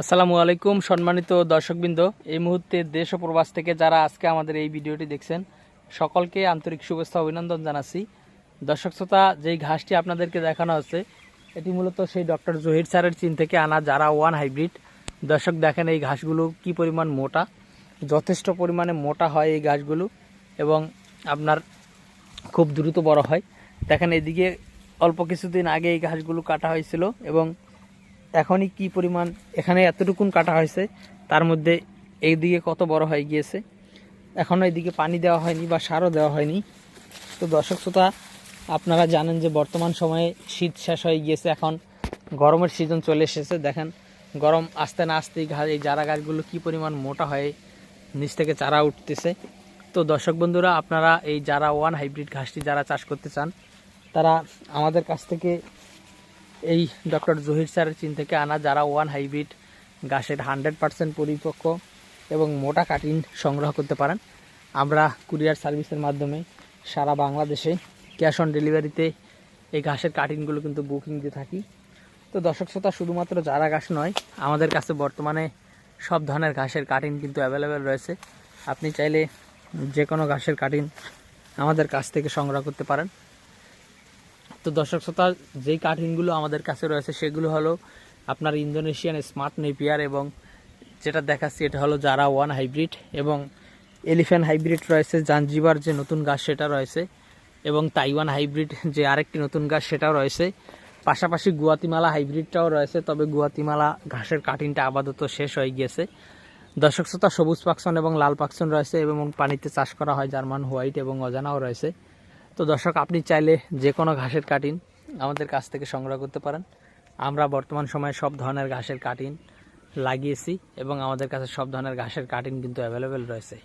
আসসালামু আলাইকুম সম্মানিত দর্শকবৃন্দ। এই মুহূর্তে দেশ ও প্রবাস থেকে যারা আজকে আমাদের এই ভিডিওটি দেখছেন, সকলকে আন্তরিক শুভেচ্ছা অভিনন্দন জানাচ্ছি। দর্শক শ্রোতা, যেই ঘাসটি আপনাদেরকে দেখানো হচ্ছে, এটি মূলত সেই ডক্টর জহির স্যারের চীন থেকে আনা যারা ওয়ান হাইব্রিড। দর্শক দেখেন এই ঘাসগুলো কি পরিমাণ মোটা, যথেষ্ট পরিমাণে মোটা হয় এই ঘাসগুলো এবং আপনার খুব দ্রুত বড় হয়। দেখেন এদিকে অল্প কিছুদিন আগে এই ঘাসগুলো কাটা হয়েছিল এবং এখনই কি পরিমাণ এখানে এতটুকুন কাটা হয়েছে, তার মধ্যে এই দিকে কত বড় হয়ে গিয়েছে। এখনও এদিকে পানি দেওয়া হয়নি বা সারও দেওয়া হয়নি। তো দর্শক শ্রোতা, আপনারা জানেন যে বর্তমান সময়ে শীত শেষ হয়ে গিয়েছে, এখন গরমের সিজন চলে এসেছে। দেখেন, গরম আস্তে না আসতেই এই চারা গাছগুলো কী পরিমাণ মোটা হয়ে নিচ থেকে চারা উঠতেছে। তো দর্শক বন্ধুরা, আপনারা এই যারা ওয়ান হাইব্রিড ঘাসটি যারা চাষ করতে চান, তারা আমাদের কাছ থেকে এই ডক্টর জহির স্যারের চিন থেকে আনা যারা ওয়ান হাইব্রিড গাছের হান্ড্রেড পার্সেন্ট পরিপক্ক এবং মোটা কাটিন সংগ্রহ করতে পারেন, আমরা কুরিয়ার সার্ভিসের মাধ্যমে সারা বাংলাদেশে ক্যাশ অন ডেলিভারিতে এই ঘাসের কাটিনগুলো কিন্তু বুকিং দিয়ে থাকি। তো দর্শক শ্রোতা, শুধুমাত্র যারা ঘাস নয়, আমাদের কাছে বর্তমানে সব ধরনের ঘাসের কাটিন কিন্তু অ্যাভেলেবেল রয়েছে। আপনি চাইলে যে কোনো ঘাসের কাটিন আমাদের কাছ থেকে সংগ্রহ করতে পারেন। তো দর্শক শ্রোতা, যেই কাঠিনগুলো আমাদের কাছে রয়েছে, সেগুলো হলো আপনার ইন্দোনেশিয়ান স্মার্ট নেপিয়ার এবং যেটা দেখাচ্ছি এটা হলো যারা ওয়ান হাইব্রিড এবং এলিফ্যান্ট হাইব্রিড রয়েছে। জাঞ্জিবার যে নতুন গাছ সেটা রয়েছে এবং তাইওয়ান হাইব্রিড যে আরেকটি নতুন গাছ সেটাও রয়েছে। পাশাপাশি গুয়াতিমালা হাইব্রিডটাও রয়েছে, তবে গুয়াতিমালা ঘাসের কাটিনটা আপাতত শেষ হয়ে গিয়েছে। দর্শক শ্রোতা, সবুজ পাকসন এবং লাল পাকসন রয়েছে এবং পানিতে চাষ করা হয় জার্মান হোয়াইট এবং অজানাও রয়েছে। তো দর্শক, আপনি চাইলে যে কোনো ঘাসের কাটিন আমাদের কাছ থেকে সংগ্রহ করতে পারেন। আমরা বর্তমান সময়ে সব ধরনের ঘাসের কাটিন লাগিয়েছি এবং আমাদের কাছে সব ধরনের ঘাসের কাটিন কিন্তু অ্যাভেলেবেল রয়েছে।